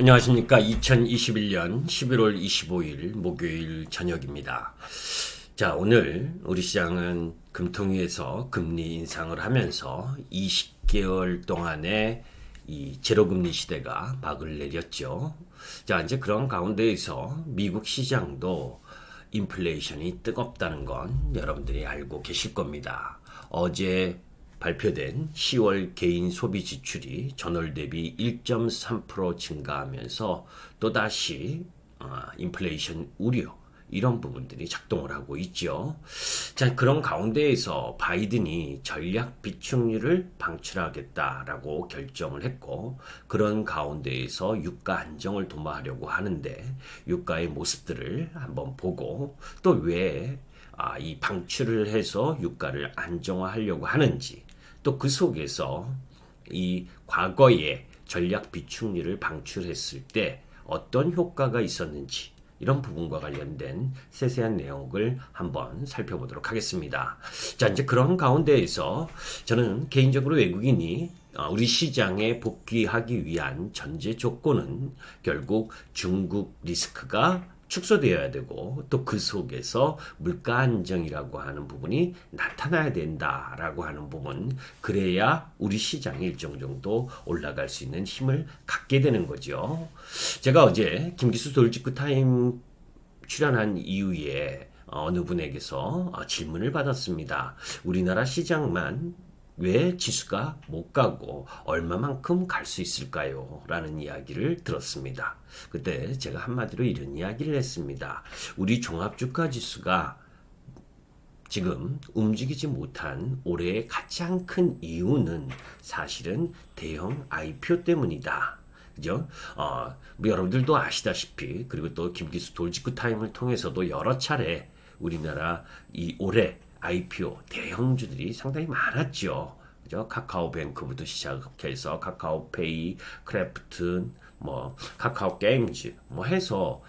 안녕하십니까. 2021년 11월 25일 목요일 저녁입니다. 자, 오늘 우리 시장은 금통위에서 금리 인상을 하면서 20개월 동안의 이 제로금리 시대가 막을 내렸죠. 자, 이제 그런 가운데에서 미국 시장도 인플레이션이 뜨겁다는 건 여러분들이 알고 계실 겁니다. 어제 발표된 10월 개인 소비 지출이 전월 대비 1.3% 증가하면서 또다시 어, 인플레이션 우려 이런 부분들이 작동을 하고 있죠. 자, 그런 가운데에서 바이든이 전략 비축률을 방출하겠다라고 결정을 했고, 그런 가운데에서 유가 안정을 도모하려고 하는데, 유가의 모습들을 한번 보고, 또 왜, 아, 이 방출을 해서 유가를 안정화하려고 하는지, 또 그 속에서 이 과거에 전략 비축률을 방출했을 때 어떤 효과가 있었는지, 이런 부분과 관련된 세세한 내용을 한번 살펴보도록 하겠습니다. 자, 이제 그런 가운데에서 저는 개인적으로 외국인이 어, 우리 시장에 복귀하기 위한 전제 조건은 결국 중국 리스크가 축소되어야 되고 또 그 속에서 물가 안정이라고 하는 부분이 나타나야 된다라고 하는 부분 그래야 우리 시장이 일정 정도 올라갈 수 있는 힘을 갖게 되는 거죠. 제가 어제 김기수 돌직구 타임 출연한 이후에 어느 분에게서 어, 질문을 받았습니다. 우리나라 시장만 왜 지수가 못 가고 얼마만큼 갈 수 있을까요? 라는 이야기를 들었습니다. 그때 제가 한마디로 이런 이야기를 했습니다. 우리 종합주가 지수가 지금 움직이지 못한 올해의 가장 큰 이유는 사실은 대형 IPO 때문이다. 그죠? 어, 뭐 여러분들도 아시다시피 그리고 또 김기수 돌직구 타임을 통해서도 여러 차례 우리나라 이 올해 IPO 대형주들이 상당히 많았죠. 그죠? 카카오뱅크부터 시작해서 카카오페이, 크래프튼, 뭐 카카오 게임즈 뭐 해서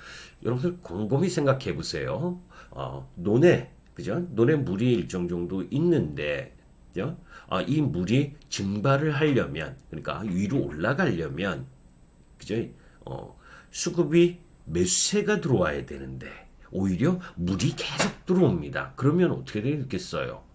여러분들 곰곰이 생각해 보세요. 어, 논에 그죠? 논에 물이 일정 정도 있는데 그죠? 아, 이 물이 증발을 하려면 그러니까 위로 올라가려면 그죠? 어, 수급이 매수세가 들어와야 되는데 오히려 물이 계속 들어옵니다. 그러면 어떻게 되겠어요?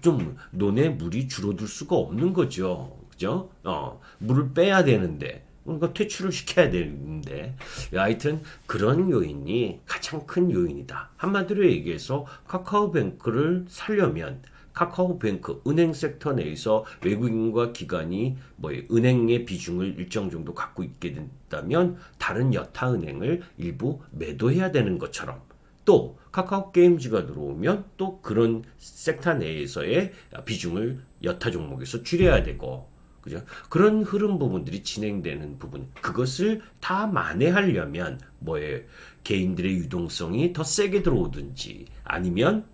좀 논에 물이 줄어들 수가 없는 거죠. 그죠? 어, 물을 빼야 되는데 그러니까 퇴출을 시켜야 되는데 하여튼 그런 요인이 가장 큰 요인이다. 한마디로 얘기해서 카카오뱅크를 살려면 카카오뱅크 은행 섹터 내에서 외국인과 기관이 뭐 은행의 비중을 일정 정도 갖고 있게 된다면 다른 여타 은행을 일부 매도해야 되는 것처럼 또 카카오 게임즈가 들어오면 또 그런 섹터 내에서의 비중을 여타 종목에서 줄여야 되고 그죠? 그런 흐름 부분들이 진행되는 부분 그것을 다 만회하려면 뭐에 개인들의 유동성이 더 세게 들어오든지 아니면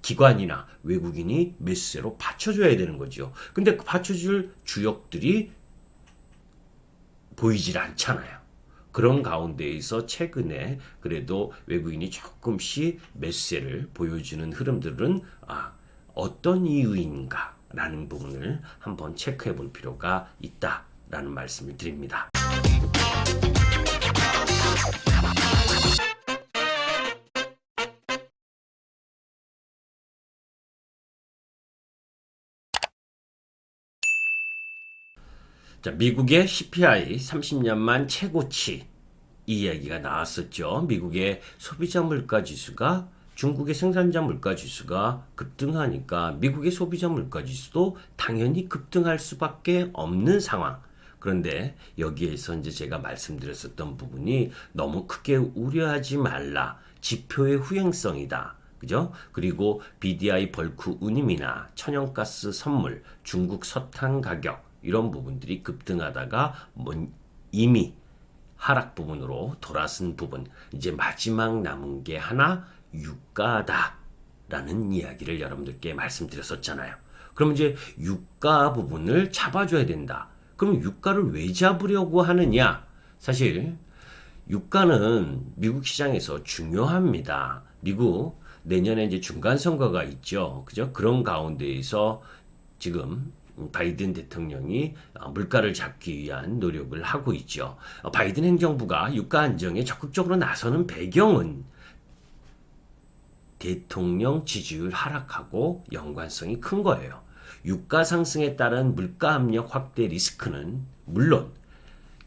기관이나 외국인이 매수세로 받쳐줘야 되는 거죠. 근데 그 받쳐줄 주역들이 보이질 않잖아요. 그런 가운데에서 최근에 그래도 외국인이 조금씩 매수세를 보여주는 흐름들은 아, 어떤 이유인가라는 부분을 한번 체크해 볼 필요가 있다라는 말씀을 드립니다. 자, 미국의 CPI 30년만 최고치 이 이야기가 나왔었죠. 미국의 소비자 물가 지수가 중국의 생산자 물가 지수가 급등하니까 미국의 소비자 물가 지수도 당연히 급등할 수밖에 없는 상황. 그런데 여기에서 이제 제가 말씀드렸었던 부분이 너무 크게 우려하지 말라. 지표의 후행성이다. 그죠? 그리고 BDI 벌크 운임이나 천연가스 선물, 중국 석탄 가격 이런 부분들이 급등하다가 뭐 이미 하락 부분으로 돌아선 부분 이제 마지막 남은 게 하나 유가다라는 이야기를 여러분들께 말씀드렸었잖아요. 그럼 이제 유가 부분을 잡아줘야 된다. 그럼 유가를 왜 잡으려고 하느냐? 사실 유가는 미국 시장에서 중요합니다. 미국 내년에 이제 중간 선거가 있죠. 그죠? 그런 가운데에서 지금 바이든 대통령이 어, 물가를 잡기 위한 노력을 하고 있죠. 어, 바이든 행정부가 유가 안정에 적극적으로 나서는 배경은 대통령 지지율 하락하고 연관성이 큰 거예요. 유가 상승에 따른 물가 압력 확대 리스크는 물론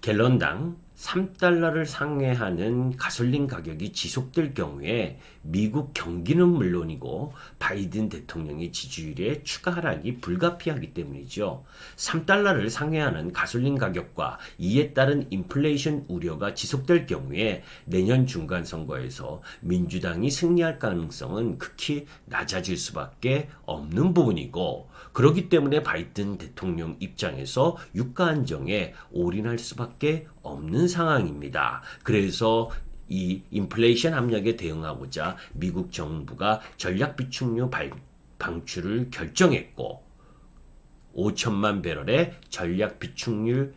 갤런당 3달러를 상회하는 가솔린 가격이 지속될 경우에 미국 경기는 물론이고 바이든 대통령의 지지율의 추가 하락이 불가피하기 때문이죠. 3달러를 상회하는 가솔린 가격과 이에 따른 인플레이션 우려가 지속될 경우에 내년 중간 선거에서 민주당이 승리할 가능성은 극히 낮아질 수밖에 없는 부분이고 그렇기 때문에 바이든 대통령 입장에서 유가 안정에 올인할 수밖에 없는 상황입니다. 그래서 이 인플레이션 압력에 대응하고자 미국 정부가 전략 비축류 발- 방출을 결정했고 5천만 배럴의 전략 비축률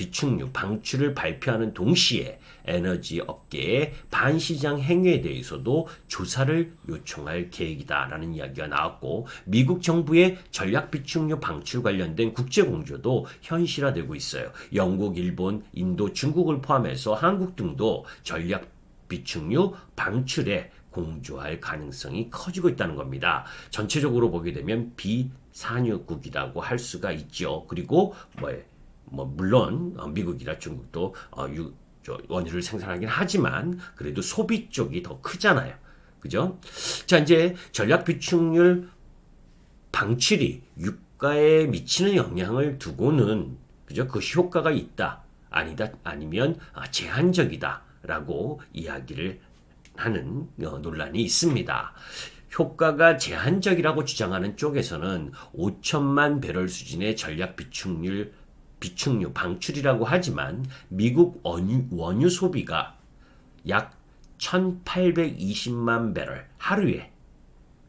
비축류 방출을 발표하는 동시에 에너지 업계의 반시장 행위에 대해서도 조사를 요청할 계획이다라는 이야기가 나왔고 미국 정부의 전략 비축류 방출 관련된 국제 공조도 현실화되고 있어요. 영국, 일본, 인도, 중국을 포함해서 한국 등도 전략 비축류 방출에 공조할 가능성이 커지고 있다는 겁니다. 전체적으로 보게 되면 비산유국이라고 할 수가 있죠. 그리고 뭐, 뭐 물론 어, 미국이나 중국도 어, 유, 저 원유를 생산하긴 하지만 그래도 소비 쪽이 더 크잖아요. 그죠? 자, 이제 전략 비축률 방출이 유가에 미치는 영향을 두고는 그죠? 그 효과가 있다. 아니다. 아니면 아, 제한적이다라고 이야기를 하는 어, 논란이 있습니다. 효과가 제한적이라고 주장하는 쪽에서는 5천만 배럴 수준의 전략 비축률 비축류 방출이라고 하지만 미국 원유, 원유 소비가 약 1,820만 배럴 하루에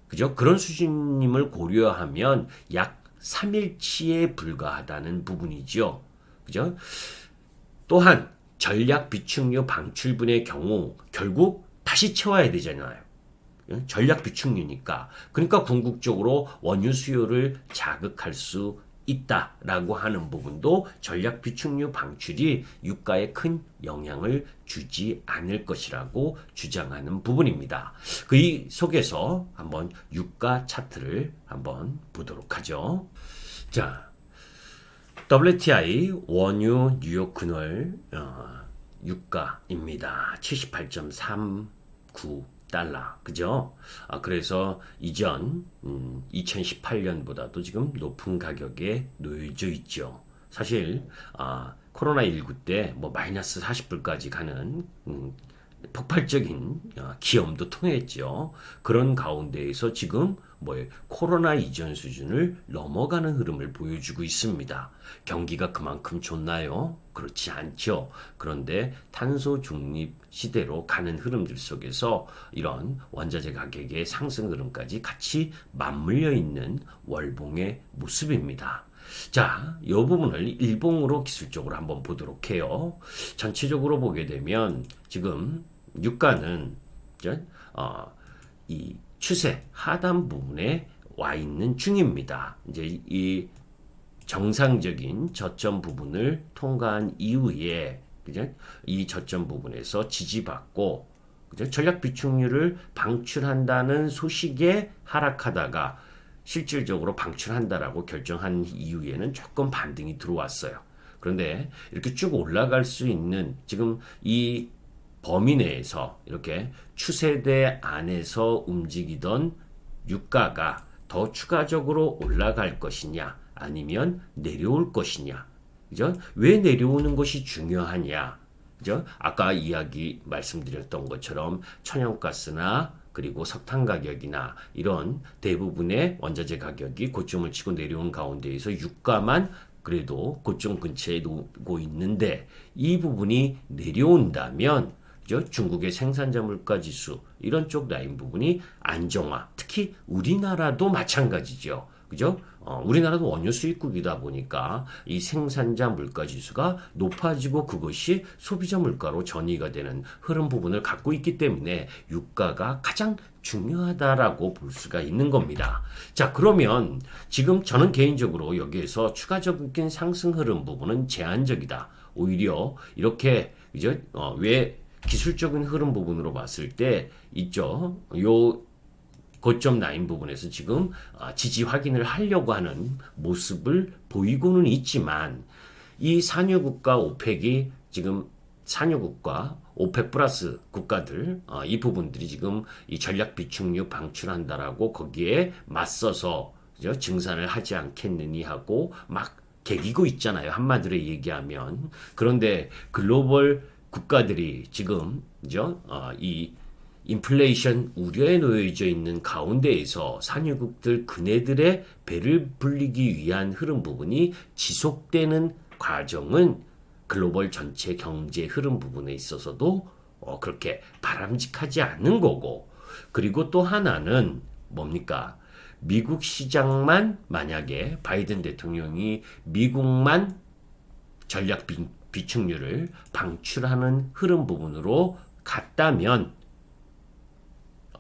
그죠? 그런 수준임을 고려하면 약 3일치에 불과하다는 부분이죠. 그죠? 또한 전략 비축류 방출분의 경우 결국 다시 채워야 되잖아요. 예? 전략 비축류니까. 그러니까 궁극적으로 원유 수요를 자극할 수 있다라고 하는 부분도 전략 비축류 방출이 유가에 큰 영향을 주지 않을 것이라고 주장하는 부분입니다. 그 이 속에서 한번 유가 차트를 한번 보도록 하죠. 자, WTI 원유 뉴욕 근월 어, 유가입니다. 78.39 달러. 그죠? 아, 그래서 이전 음, 2018년보다도 지금 높은 가격에 놓여져 있죠. 사실 아, 코로나 19 때 뭐 마이너스 40불까지 가는 음, 폭발적인 어, 기염도 통했죠. 그런 가운데에서 지금 뭐 코로나 이전 수준을 넘어가는 흐름을 보여주고 있습니다. 경기가 그만큼 좋나요? 그렇지 않죠. 그런데 탄소 중립 시대로 가는 흐름들 속에서 이런 원자재 가격의 상승 흐름까지 같이 맞물려 있는 월봉의 모습입니다. 자, 이 부분을 일봉으로 기술적으로 한번 보도록 해요. 전체적으로 보게 되면 지금 유가는? 어, 이 추세 하단 부분에 와 있는 중입니다. 이제 이 정상적인 저점 부분을 통과한 이후에 그죠? 이 저점 부분에서 지지받고 그죠? 전략 비축률을 방출한다는 소식에 하락하다가 실질적으로 방출한다라고 결정한 이후에는 조금 반등이 들어왔어요. 그런데 이렇게 쭉 올라갈 수 있는 지금 이 범위 내에서 이렇게 추세대 안에서 움직이던 유가가 더 추가적으로 올라갈 것이냐 아니면 내려올 것이냐 그죠? 왜 내려오는 것이 중요하냐 그죠? 아까 이야기 말씀드렸던 것처럼 천연가스나 그리고 석탄 가격이나 이런 대부분의 원자재 가격이 고점을 치고 내려온 가운데에서 유가만 그래도 고점 근처에 놓고 있는데 이 부분이 내려온다면 그죠? 중국의 생산자 물가 지수 이런 쪽 라인 부분이 안정화 특히 우리나라도 마찬가지죠. 그죠? 어, 우리나라도 원유 수입국이다 보니까 이 생산자 물가 지수가 높아지고 그것이 소비자 물가로 전이가 되는 흐름 부분을 갖고 있기 때문에 유가가 가장 중요하다라고 볼 수가 있는 겁니다. 자, 그러면 지금 저는 개인적으로 여기에서 추가적인 상승 흐름 부분은 제한적이다. 오히려 이렇게 그죠? 어, 왜 기술적인 흐름 부분으로 봤을 때 있죠. 요 고점 라인 부분에서 지금 아, 지지 확인을 하려고 하는 모습을 보이고는 있지만 이 산유국가 오펙이 지금 산유국가 오펙 플러스 국가들 어, 이 부분들이 지금 이 전략 비축류 방출한다라고 거기에 맞서서 그죠? 증산을 하지 않겠느니 하고 막 개기고 있잖아요 한마디로 얘기하면 그런데 글로벌 국가들이 지금? 어, 이 인플레이션 우려에 놓여져 있는 가운데에서 산유국들 그네들의 배를 불리기 위한 흐름 부분이 지속되는 과정은 글로벌 전체 경제 흐름 부분에 있어서도 어, 그렇게 바람직하지 않는 거고 그리고 또 하나는 뭡니까? 미국 시장만 만약에 바이든 대통령이 미국만 전략 비, 비축률을 방출하는 흐름 부분으로 갔다면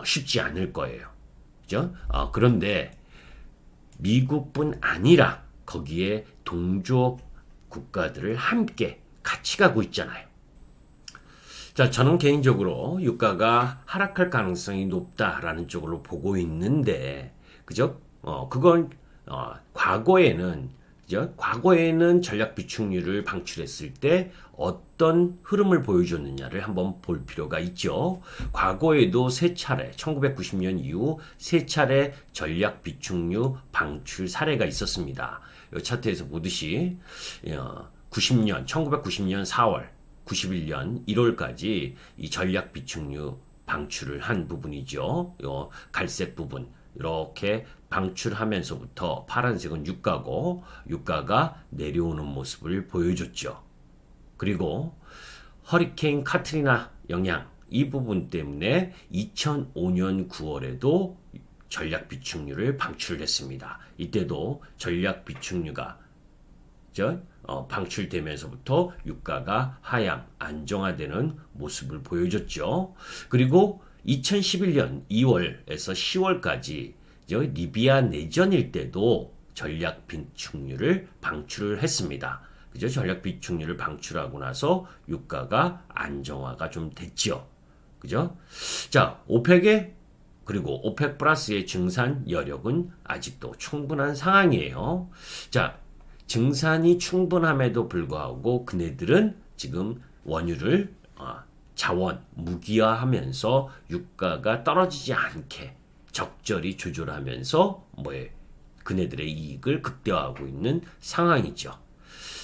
쉽지 않을 거예요. 그죠? 어, 그런데 미국뿐 아니라 거기에 동조 국가들을 함께 같이 가고 있잖아요. 자, 저는 개인적으로 유가가 하락할 가능성이 높다라는 쪽으로 보고 있는데, 그죠? 어, 그건, 어, 과거에는, 그죠? 과거에는 전략 비축률을 방출했을 때 어떤 흐름을 보여줬느냐를 한번 볼 필요가 있죠. 과거에도 세 차례, 1990년 이후 세 차례 전략 비축류 방출 사례가 있었습니다. 이 차트에서 보듯이, 어, 90년, 1990년 4월, 91년 1월까지 이 전략 비축류 방출을 한 부분이죠. 요 갈색 부분 이렇게 방출하면서부터 파란색은 유가고 유가가 내려오는 모습을 보여줬죠. 그리고 허리케인 카트리나 영향 이 부분 때문에 2005년 9월에도 전략 비축류를 방출했습니다. 이때도 전략 비축류가 저 어, 방출되면서부터 유가가 하향 안정화되는 모습을 보여줬죠. 그리고 2011년 2월에서 10월까지 저 리비아 내전일 때도 전략 비축류를 방출을 했습니다. 그죠? 전략 비축류를 방출하고 나서 유가가 안정화가 좀 됐죠. 그죠? 자, 오펙의 그리고 오펙 플러스의 증산 여력은 아직도 충분한 상황이에요. 자, 증산이 충분함에도 불구하고 그네들은 지금 원유를 어, 자원 무기화하면서 유가가 떨어지지 않게 적절히 조절하면서 뭐에 그네들의 이익을 극대화하고 있는 상황이죠.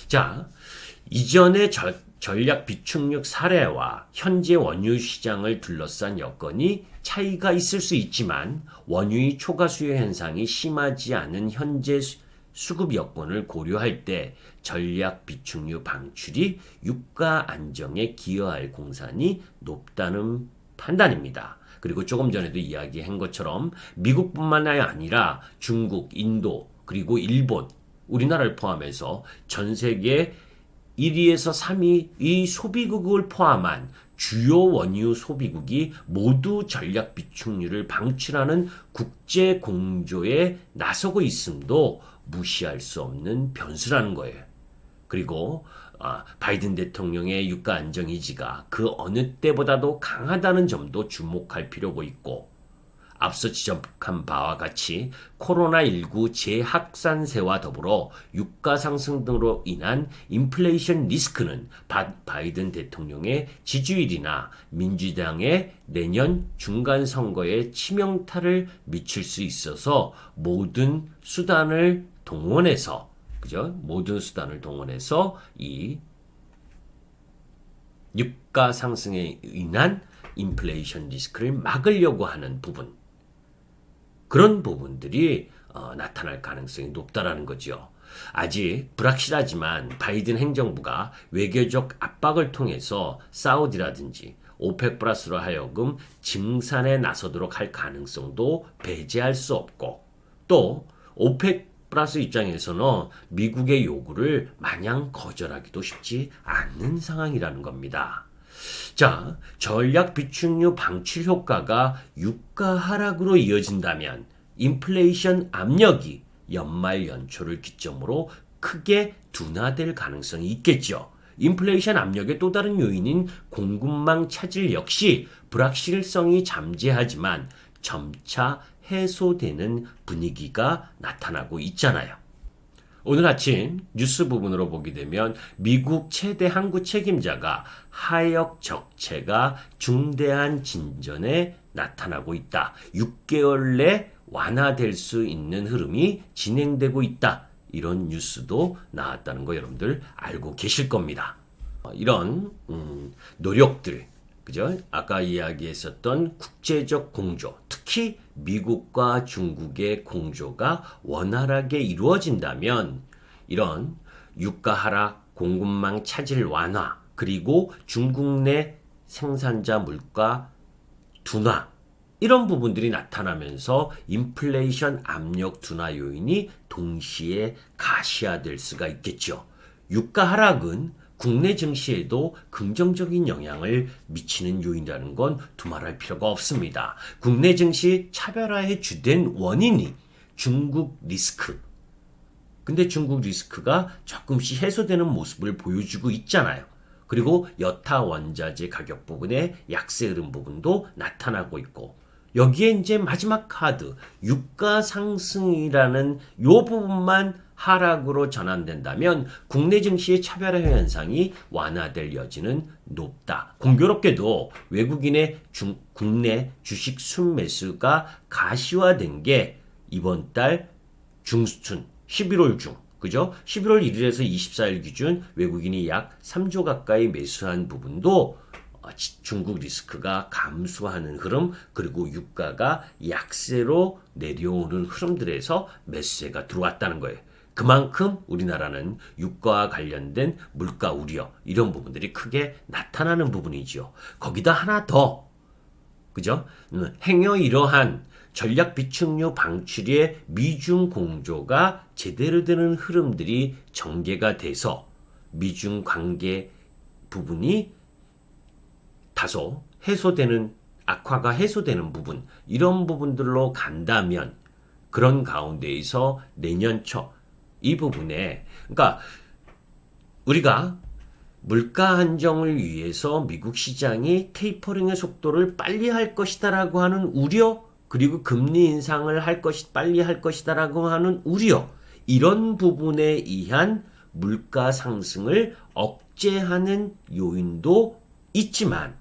자, 이전의 저, 전략 비축력 사례와 현재 원유 시장을 둘러싼 여건이 차이가 있을 수 있지만 원유의 초과 수요 현상이 심하지 않은 현재 수, 수급 여건을 고려할 때 전략 비축류 방출이 유가 안정에 기여할 공산이 높다는 판단입니다. 그리고 조금 전에도 이야기한 것처럼 미국뿐만 아니라 중국, 인도, 그리고 일본, 우리나라를 포함해서 전 세계 1위에서 3위 이 소비국을 포함한 주요 원유 소비국이 모두 전략 비축률을 방출하는 국제 공조에 나서고 있음도 무시할 수 없는 변수라는 거예요. 그리고 아, 바이든 대통령의 유가 안정 의지가 그 어느 때보다도 강하다는 점도 주목할 필요가 있고 앞서 지적한 바와 같이 코로나19 재확산세와 더불어 유가 상승 등으로 인한 인플레이션 리스크는 바이든 대통령의 지지율이나 민주당의 내년 중간 선거에 치명타를 미칠 수 있어서 모든 수단을 동원해서 그죠? 모든 수단을 동원해서 이 유가 상승에 인한 인플레이션 리스크를 막으려고 하는 부분 그런 부분들이 어, 나타날 가능성이 높다라는 거죠. 아직 불확실하지만 바이든 행정부가 외교적 압박을 통해서 사우디라든지 오펙 플러스로 하여금 증산에 나서도록 할 가능성도 배제할 수 없고 또 오펙 플러스 입장에서는 미국의 요구를 마냥 거절하기도 쉽지 않는 상황이라는 겁니다. 자, 전략 비축류 방출 효과가 유가 하락으로 이어진다면 인플레이션 압력이 연말 연초를 기점으로 크게 둔화될 가능성이 있겠죠. 인플레이션 압력의 또 다른 요인인 공급망 차질 역시 불확실성이 잠재하지만 점차 해소되는 분위기가 나타나고 있잖아요. 오늘 아침 뉴스 부분으로 보게 되면 미국 최대 항구 책임자가 하역 적체가 중대한 진전에 나타나고 있다. 6개월 내 완화될 수 있는 흐름이 진행되고 있다. 이런 뉴스도 나왔다는 거 여러분들 알고 계실 겁니다. 어, 이런 음, 노력들 그죠? 아까 이야기했었던 국제적 공조, 특히 미국과 중국의 공조가 원활하게 이루어진다면 이런 유가 하락, 공급망 차질 완화, 그리고 중국 내 생산자 물가 둔화 이런 부분들이 나타나면서 인플레이션 압력 둔화 요인이 동시에 가시화될 수가 있겠죠. 유가 하락은 국내 증시에도 긍정적인 영향을 미치는 요인이라는 건 두말할 필요가 없습니다. 국내 증시 차별화의 주된 원인이 중국 리스크. 근데 중국 리스크가 조금씩 해소되는 모습을 보여주고 있잖아요. 그리고 여타 원자재 가격 부분의 약세 흐름 부분도 나타나고 있고 여기에 이제 마지막 카드 유가 상승이라는 요 부분만 하락으로 전환된다면 국내 증시의 차별화 현상이 완화될 여지는 높다. 공교롭게도 외국인의 중, 국내 주식 순매수가 가시화된 게 이번 달 중순 11월 중 그죠? 11월 1일에서 24일 기준 외국인이 약 3조 가까이 매수한 부분도 어, 중국 리스크가 감소하는 흐름 그리고 유가가 약세로 내려오는 흐름들에서 매수세가 들어왔다는 거예요. 그만큼 우리나라는 유가와 관련된 물가 우려 이런 부분들이 크게 나타나는 부분이지요. 거기다 하나 더 그죠? 음, 행여 이러한 전략 비축류 방출의 미중 공조가 제대로 되는 흐름들이 전개가 돼서 미중 관계 부분이 다소 해소되는 악화가 해소되는 부분 이런 부분들로 간다면 그런 가운데에서 내년 초 이 부분에 그러니까 우리가 물가 안정을 위해서 미국 시장이 테이퍼링의 속도를 빨리 할 것이다라고 하는 우려 그리고 금리 인상을 할 것이 빨리 할 것이다라고 하는 우려 이런 부분에 의한 물가 상승을 억제하는 요인도 있지만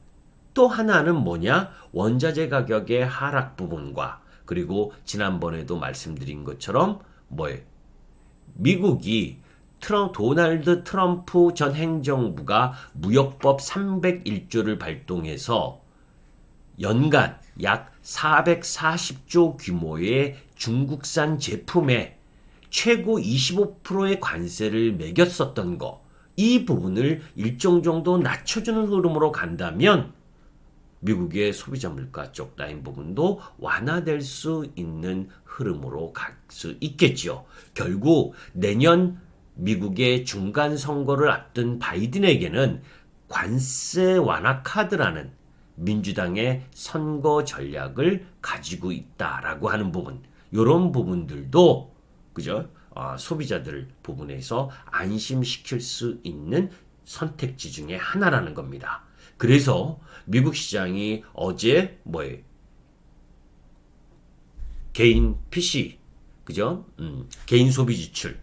또 하나는 뭐냐? 원자재 가격의 하락 부분과 그리고 지난번에도 말씀드린 것처럼 뭐예요? 미국이 트럼, 도널드 트럼프 전 행정부가 무역법 301조를 발동해서 연간 약 440조 규모의 중국산 제품에 최고 25%의 관세를 매겼었던 거, 이 부분을 일정 정도 낮춰주는 흐름으로 간다면 미국의 소비자 물가 쪽 라인 부분도 완화될 수 있는 흐름으로 갈 수 있겠죠. 결국 내년 미국의 중간 선거를 앞둔 바이든에게는 관세 완화 카드라는 민주당의 선거 전략을 가지고 있다라고 하는 부분, 이런 부분들도 그죠? 어, 소비자들 부분에서 안심시킬 수 있는 선택지 중에 하나라는 겁니다. 그래서 미국 시장이 어제 뭐에 개인 PC. 그죠? 음, 개인 소비 지출.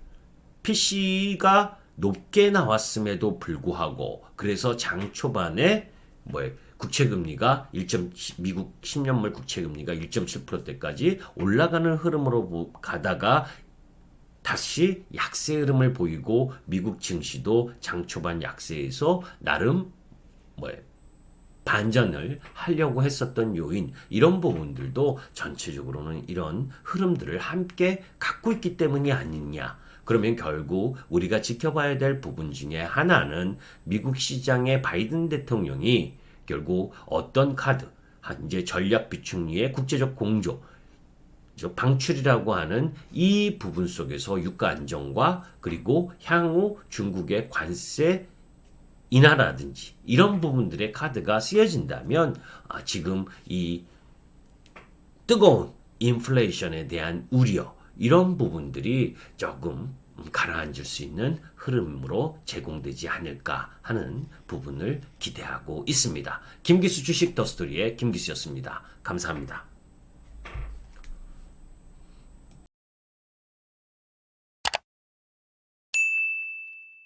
PC가 높게 나왔음에도 불구하고 그래서 장 초반에 뭐에 국채 금리가 1. 미국 10년물 국채 금리가 1.7%대까지 올라가는 흐름으로 가다가 다시 약세 흐름을 보이고 미국 증시도 장 초반 약세에서 나름 뭐에 반전을 하려고 했었던 요인 이런 부분들도 전체적으로는 이런 흐름들을 함께 갖고 있기 때문이 아니냐. 그러면 결국 우리가 지켜봐야 될 부분 중에 하나는 미국 시장의 바이든 대통령이 결국 어떤 카드, 이제 전략 비축리의 국제적 공조 저 방출이라고 하는 이 부분 속에서 유가 안정과 그리고 향후 중국의 관세 인하라든지 이런 부분들의 카드가 쓰여진다면 아, 지금 이 뜨거운 인플레이션에 대한 우려 이런 부분들이 조금 가라앉을 수 있는 흐름으로 제공되지 않을까 하는 부분을 기대하고 있습니다. 김기수 주식 더스토리의 김기수였습니다. 감사합니다.